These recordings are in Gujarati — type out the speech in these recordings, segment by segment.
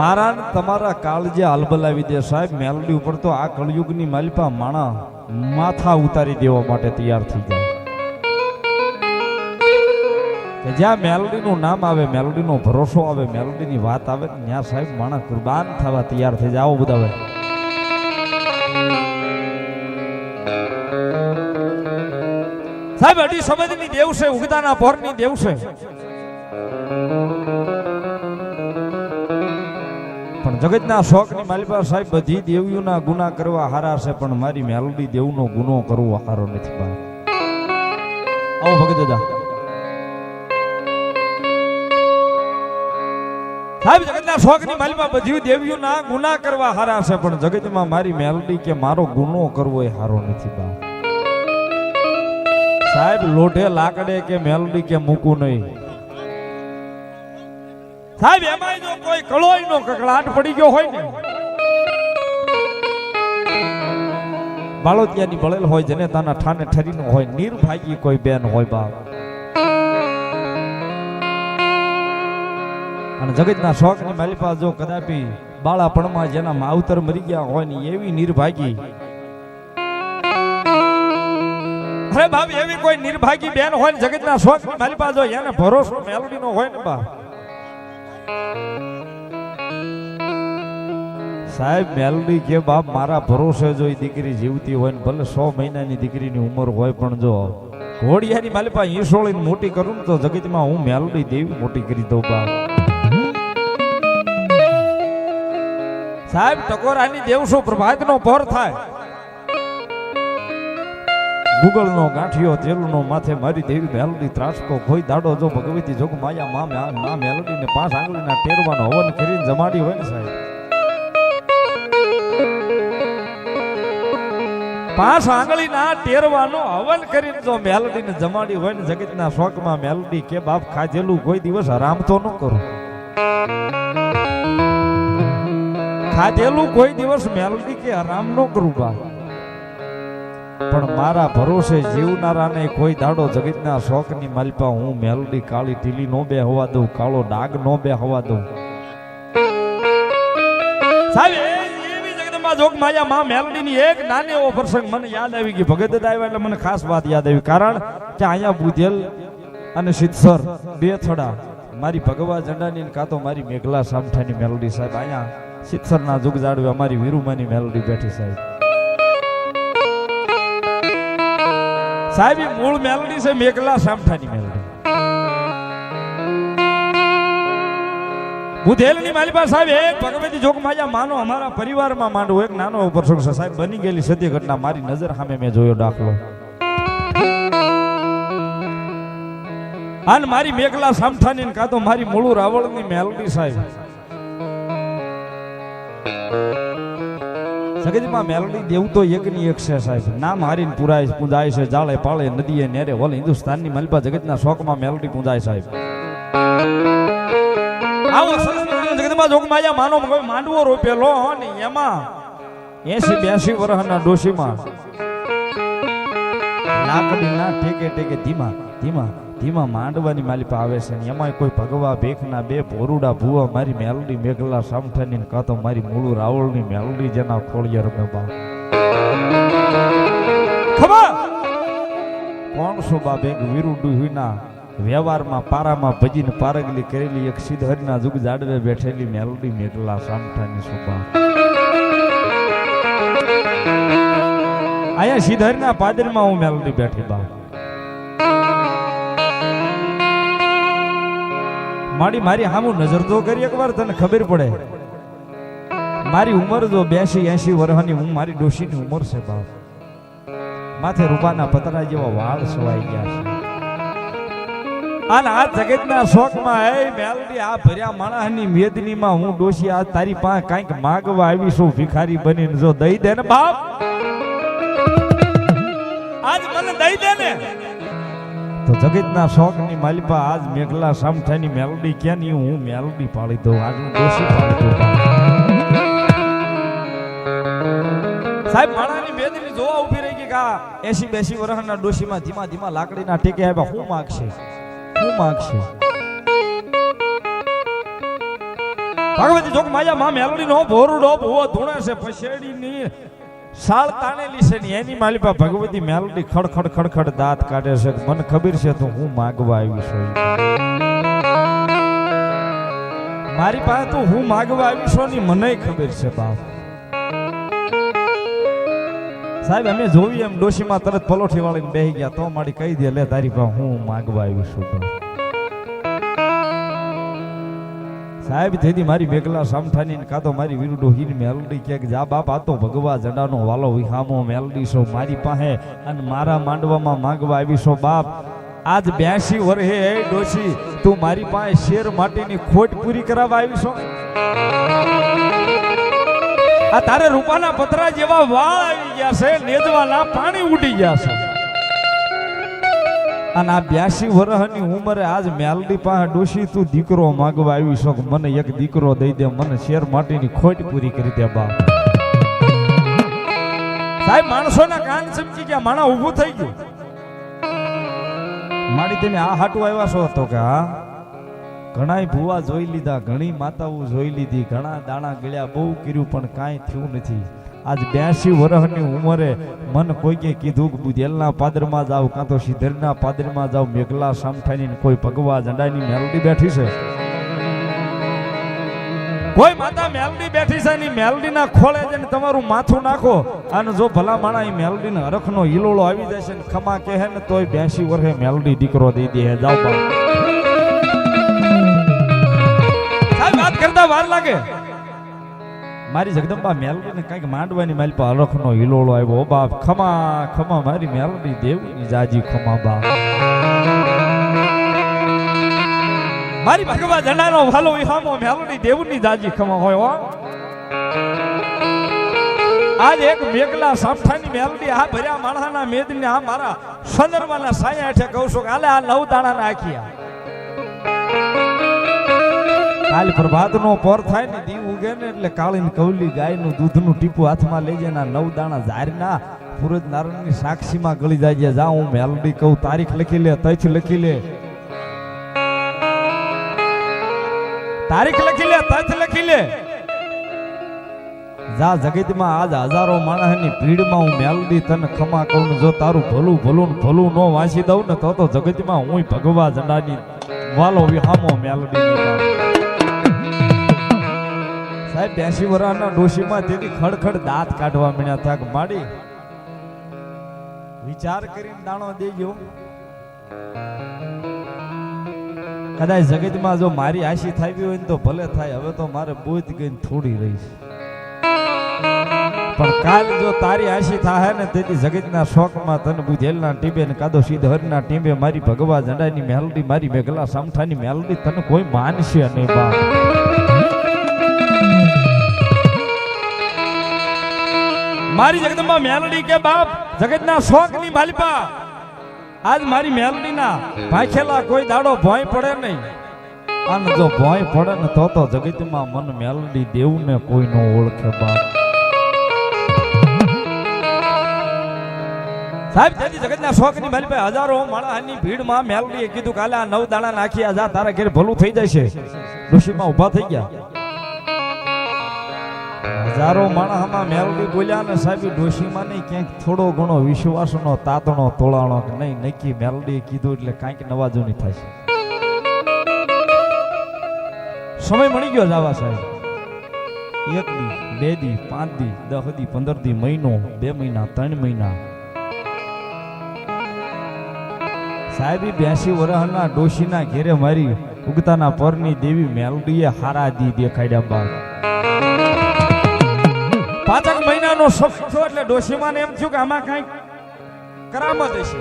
મારા તમારા કાળજે હાલબલાવી દે સાહેબ, મેલડી ઉપર તો આ કળયુગની માલિપા માણા માથા ઉતારી દેવા માટે તૈયાર થઈ જાય. જ્યાં મેલડીનું નામ આવે, મેલડીનો ભરોસો આવે, મેલડીની વાત આવે, ત્યાં સાહેબ માણા કુરબાન થવા તૈયાર થઈ જાય. આવો બધા હવે સાહેબ, અઢી સમજની દેવ છે ઉગતાના પોરની દેવ છે. જગતના શોખની માલિપા સાહેબ, બધી દેવીઓના ગુના કરવા હારા છે, પણ મારી મેલડી દેવનો ગુનો કરવો હારો નથી બા આવો ભગત દાદા. સાહેબ, જગતના શોખની માલિપા બધી દેવીઓના ગુના કરવા હારા છે, પણ જગતમાં મારી મેલડી કે મારો ગુનો કરવો એ હારો નથી બા સાહેબ, લોઢે લાકડે કે મેલડી કે મૂકું નહીં. સાહેબ એમાં જો કોઈ કળોય નો કકડાટ પડી ગયો હોય ને, બાળોતિયાની ભળેલ હોય જેને તાના ઠાને ઠરીનું હોય, નિર્ભાગી કોઈ બેન હોય બાપ. અને જગતના શોખની માલિપા જો કદાપી બાળાપણમાં જેના માવતર મરી ગયા હોય ને, એવી નિર્ભાગી. અરે બાપ, એવી કોઈ નિર્ભાગી બેન હોય ને, જગતના શોખની માલિપા જો એને ભરોસો મેલડીનો હોય ને બાપ. સાહેબ, મેલડી કે બાપ, મારા ભરોસે જો એ દીકરી જીવતી હોય ને ભલે સો મહિનાની દીકરીની ઉંમર હોય પણ જો ઘોડિયાની માલિપા ઈસોળીને મોટી કરું ને તો જગતમાં હું મેલડી દેવી મોટી કરી દઉં બાપ. સાહેબ, ટકોરાની દેવસો પ્રભાતનો પર થાય. ગુગળનો ગાંઠિયો, તેલનો માથે મારી દેવી મેલડી ત્રાસકો કોઈ દાડો જો ભગવતી જોગ માયા મા મા- મેલડીને પાંચ આંગળીના ટેરવાનો હવન કરીને જમાડી હોય ને સાહેબ. પાંચ આંગળીના ટેરવાનો હવન કરીને જો મેલડીને જમાડી હોય ને જગતના શોખમાં મેલડી કે બાપ ખાધેલું કોઈ દિવસ હરામ તો ન કરું. ખાધેલું કોઈ દિવસ મેલડી કે હરામ ન કરું બા પણ મારા ભરોસે જીવનારાને કોઈ દાડો જગતના શોખની માલપા હું મેલડી કાળી ઢીલી નો બે હોવા દઉં, કાળો ડાગ નો બે હવા દઉં. એક નાની એવો પ્રસંગ મને યાદ આવી ગઈ ભગત આવ્યા એટલે મને ખાસ વાત યાદ આવી. કારણ કે અહીંયા બુધેલ અને સિદ્ધસર બે થડા. મારી ભગવા ઝંડાની કાં તો મારી મેઘલા સામઠાની મેલડી સાહેબ. અહીંયા સિદ્ધસરના જુગ જાડવે અમારી વીરુમાની મેલડી બેઠી સાહેબ. સાહેબ મૂળ મેલડી છે મેઘલા સામઠાની મેલડી બુધેલની માલિપા સાહેબ, એક ભગવતી જોગ માજા માનો, અમારા પરિવારમાં માંડવો, એક નાનો પ્રસંગ છે. સાહેબ, બની ગયેલી સત્ય ઘટના, મારી નજર સામે મેં જોયો દાખલો. અને મારી મેઘલા સામઠાની કાં તો મારી મૂળું રાવળની મેલડી સાહેબ. જગતમાં મેલડી દેવું તો એકની એક છે સાહેબ. નામ હારીને પુરાય પૂજાય છે, જાળે પાળે, નદીએ નેરે હોલ હિન્દુસ્તાનની માલિપા જગતના શોખમાં મેલડી પૂંજાય સાહેબ. આવો જગદંબા જોગમાયા માનો કોઈ માંડવો રોપેલો ને એમાં એસી બ્યાસી વર્ષના ડોશીમાં લાકડીના ટેકે ટેકે ધીમા ધીમા ધીમા માંડવાની માલિપા આવે છે ને એમાંય કોઈ ભગવા ભેખના બે ભોરુડા ભૂવા મારી મેલડી મેઘલા સામઠાની કાં તો મારી મૂળું રાવળની મેલડી જેના ખોળિયા રમે બા કોણ છો બેગ વીરુડુ વિના વ્યવહારમાં પારામાં ભજીને પારગલી કરેલી એક સિદ્ધહરના જુગ જાડવે બેઠેલી મેલડી મેઘલા સામઠાની સુભા અહીંયા સિદ્ધહરના પાદરમાં હું મેલડી બેઠી બા મારી મારી હામું નજર તો કરી એકવાર, તને ખબર પડે. મારી ઉંમર જો બેસી એસી વર્ષની, હું મારી ડોશીની ઉંમર છે બાપ. માથે રૂપાના પતરા જેવા વાળ સુવાઈ ગયા છે. અને આ જગતના શોખમાં એ મેલડી, આ ભર્યા માણસની મેદનીમાં હું ડોશી, આ તારી પાસે કાંઈક માગવા આવી છું, ભિખારી બનીને જો દઈ દે ને બાપ. આજ મને દઈ દે ને. તો જગતના શોખની માલિપા આજ મેઘલા સામઠાની મેલડી ક્યાંની હું મેલડી પાડી દઉં. આજ હું દોષી પાડી દઉં. સાહેબ, માણાની મેદની જોવા ઊભી રહી કે આ એસી બેસી વર્ષના ડોશીમાં ધીમા ધીમા લાકડીના ટેકે આવ્યા. હું માગશે? હું માગશે? ભગવતી જોક માયા માં મેલડી નો ભોરુડો ભૂવો ધૂણે છે, પછેડીની શાળ તાણેલી છે ને એની માલિપા ભગવતી મેલડી ખડખડ ખડખડ દાંત કાઢે છે મને ખબર છે તો હું માગવા આવી છું. મારી પાસે તો હું માગવા આવી છું ની મને ખબર છે બાપ. સાહેબ, અમે જોયું એમ ડોશીમાં તરત પલોઠી વાળીને બેહી ગયા. તો મારી કહી દે, લે તારી પાસે હું માગવા આવી છું. સાહેબ તેથી મારી મેઘલા સામઠાની કાં તો મારી વિરુડો હીર મેલડી કે જા બાપ, આ તો ભગવા જડાનો વાલો વિહામો મેલડી છો મારી પાસે અને મારા માંડવામાં માંગવા આવી છો બાપ. આજ બ્યાસી વર્ષે એ ડોશી, તું મારી પાસે શેર માટેની ખોટ પૂરી કરાવવા આવી છો? આ તારે રૂપાના પતરા જેવા વાળ આવી ગયા છે, નેજવાના પાણી ઉડી ગયા છે. અને આ બ્યાસી વર્ષની ઉંમરે આજ મેલડી પાસે ડોશી તું દીકરો માગવા આવી છો મને એક દીકરો દઈ દે, મને શેર માટીની ખોટ પૂરી કરી દે બા સાહેબ, માણસોના કાન સમજી ગયા, માણા ઊભું થઈ ગયું. માડી તમે આ હાટું આવ્યા છો તો કે, હા? ઘણાય ભુવા જોઈ લીધા, ઘણી માતાઓ જોઈ લીધી, ઘણા દાણા ગળ્યા, બહુ કર્યું, પણ કાંઈ થયું નથી. આજ બ્યાસી વર્ષની ઉંમરે મન કોઈકે કીધું કે બુધેલના પાદરમાં જાવ કાં તો સિદ્ધરના પાદરમાં જાવ, મેઘલા સામઠાની કોઈ ભગવા ઝંડાની મેલડી બેઠી છે? કોઈ માતા મેલડી બેઠી છે ની મેલડીના ખોળે જઈને તમારું માથું નાખો. અને જો ભલા માણા એ મેલડીને હરખનો હિલોળો આવી જશે ને ખમા કહે ને તોય બ્યાસી વર્ષે મેલડી દીકરો દઈ દે જાવ વાત કરતા વાર લાગે. મારી જગદંબા મેલડીને કંઈક માંડવાની મારી પર અલખનો હિલોળો આવ્યો. બાપ, ખમા ખમા, મારી મેલડી દેવની જાજી ખમા બાપ. મારી ભગવા જણાનો ભાલો વિહામો મેલડી દેવની જાજી ખમા હોય, હો. આજ એક મેઘલા સામઠાની મેલડી આ ભર્યા માણસાના મેદની આ મારા સંદર્ભના સાયા હેઠે કહું છું કે આલે આ નવ દાણા નાખ્યા કાલ પ્રભાત નો પર થાય ને દીવ ઉગે ને એટલે કાળી કવલી ગાયનું દૂધનું ટીપું હાથમાં લઈ જાય નવ દાણા ઝારના સૂરજ નારાયણની સાક્ષીમાં ગળી જાય જા, હું મેલડી કહું, તારીખ લખી લે, તથ લખી લે. તારીખ લખી લે, તથ લખી લે. જા, જગતમાં આજ હજારો માણસની ભીડમાં હું મેલડી તને ખમા કહું જો તારું ભલું ભલું ભલું નો વાંચી દઉં ને તો તો જગતમાં હું ભગવા જડાની વાલો વિહામો મેલડી સાહેબ બેસી વર્ષના ડોશીમાં તેથી ખડખડ દાંત કાઢવા મળ્યા થાક માડી? વિચાર કરીને દાણો દેજો કદાચ જગતમાં જો મારી આશી થાવી હોય ને તો ભલે થાય, હવે તો મારે બોધ ગઈ થોડી રહી છે. પણ કાલ જો તારી આશી થાય ને તેથી જગતના શોખમાં તને બુધેલના ટીબે ને કાદો સિદ્ધહરના ટીબે મારી ભગવા જંડાની મેલડી, મારી મેઘલા સામઠાની મેલડી, તને કોઈ માનશે નહીં બાપ. મારી જગદંબા મેલડી કે બાપ, જગતના શોખની માલિપા. આજ મારી મેલડી ના ભાખેલા કોઈ દાડો ભોય પડે નહીં. અને જો ભોય પડે ને તો તો જગતમાં મન મેલડી દેવું ને કોઈ નો ઓળખે બાપ. સાહેબ તેથી જગતના શોખની પાસે હજારો માણસની ભીડમાં મેલડીએ કીધું કાલે આ નવ દાણા નાખી, આ જા તારા ઘેર ભલું થઈ જશે. ઋષિમાં ઊભા થઈ ગયા. હજારો માણસમાં મેલડી બોલ્યા ને સાહેબ ડોશીમાં નહીં ક્યાંક થોડો ઘણો વિશ્વાસનો તાતણો, તોળાણો કે નહીં, નક્કી મેલડી કીધું એટલે કાંઈક નવાજોની થાય સમય મળી ગયો જાવા સાહેબ. એક દી, બે દી, પાંચ દી દસ દી, પંદર દી, મહિનો, બે મહિના, ત્રણ મહિના. સાહેબી બ્યાસી વર્ષના ડોશીના ઘેરે મારી ઉગતાના પરની દેવી મેલડીએ હારા દી દેખાડ્યા બાદ. પાંચક મહિનાનો સમય થયો એટલે ડોશીમાને એમ થયું કે આમાં કંઈક કરામત હશે.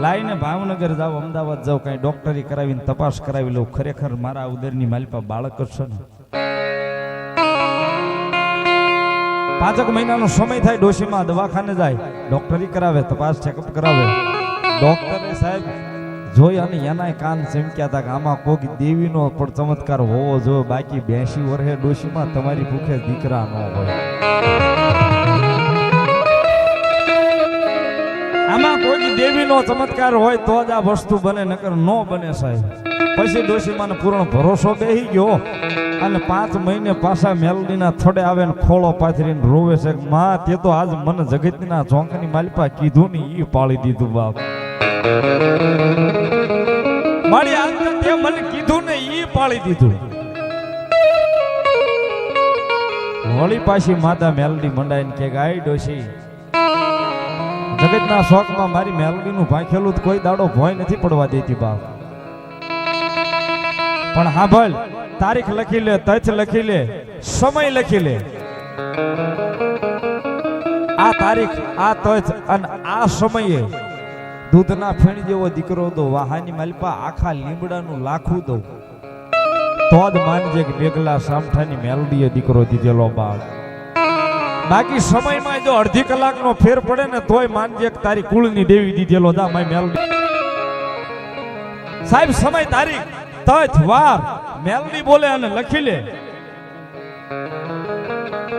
લાઈને ભાવનગર જાવ અમદાવાદ જાવ કઈ ડોક્ટરી કરાવીને તપાસ કરાવી લઉં ખરેખર મારા ઉદરની માલિપા બાળક છે ને. પાંચક મહિનાનો સમય થાય, ડોશીમાં દવાખાને જાય. ડોક્ટરી કરાવે, તપાસ ચેકઅપ કરાવે. ડોક્ટરે સાહેબ જોઈ અને એનાય કાન ચમક્યા હતા કે આમાં કોક દેવીનો પણ ચમત્કાર હોવો જોઈએ. બાકી બેસી વર્ષે ડોશીમાં તમારી ભૂખે દીકરા ન હોય. આમાં કોઈ દેવીનો ચમત્કાર હોય તો જ આ વસ્તુ બને, નકર ન બને સાહેબ. પછી ડોશીમાને પૂર્ણ ભરોસો બેહી ગયો અને પાંચ મહિને પાછા મેલડીના થોડે આવે ને ખોળો પાથરીને રોવે છે. માં, તે તો આજ મને જગતના ચોંકની માલિપા કીધું ને એ પાળી દીધું બાપ. મારી આજ તે મને કીધું ને ઈ પાળી દીધું. વળી પાછી માતા મેલડી મંડાઈને કે ગાય ડોશી, જગતના શોખમાં મારી મેલડીનું ભાંખેલું તો કોઈ દાડો ભોય નથી પડવા દેતી બાપ. પણ હા ભાઈ, તારીખ લખી લે, તથ લખી લે, સમય લખી લે. આ તારીખ, આ તથ અને આ સમયે દૂધના ફેણ જેવો દીકરો દો વાહાની માલપા આખા લીમડાનું લાખું દો તો જ માનજે કે મેઘલા સામઠાની મેલડીએ દીકરો દીધેલો બાપ બાકી સમયમાં જો અડધી કલાકનો ફેર પડે ને તોય માનજે કે તારી કુળની દેવી દીધેલો દા માય મેલડી. સાહેબ, સમય તારીખ તથ વાર. મેલડી બોલે અને લખી લે.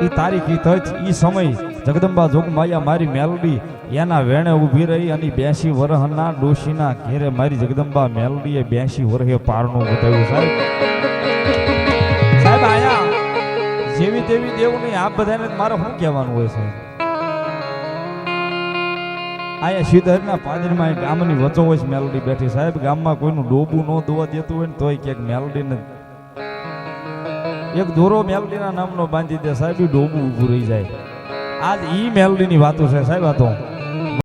ઈ તારીખ, ઈ તથ ઈ સમય. જગદંબા જોગમાયા મારી મેલડી, એના વેણે ઊભી રહી અને બેસી વરહના ડોશીના ઘેરે મારી જગદંબા મેલડીએ બેસી વરહે પારણું બતાવ્યું સાહેબ સાહેબ, આયા. જેવી દેવી દેવું નહીં આ બધાને મારે શું કહેવાનું હોય છે? આયા શીધરના પાદરમાં ગામની વચ્ચો હોય છે મેલડી બેઠી. સાહેબ, ગામમાં કોઈનું ડોબું ન દોવા દેતું હોય ને તોય ક્યાંક મેલડીને એક દોરો મેલડીના નામનો બાંધી દે. સાહેબ ડોબું ઊભું રહી જાય. આજ ઈ મેલોડીની વાતો છે સાહેબ આ તો.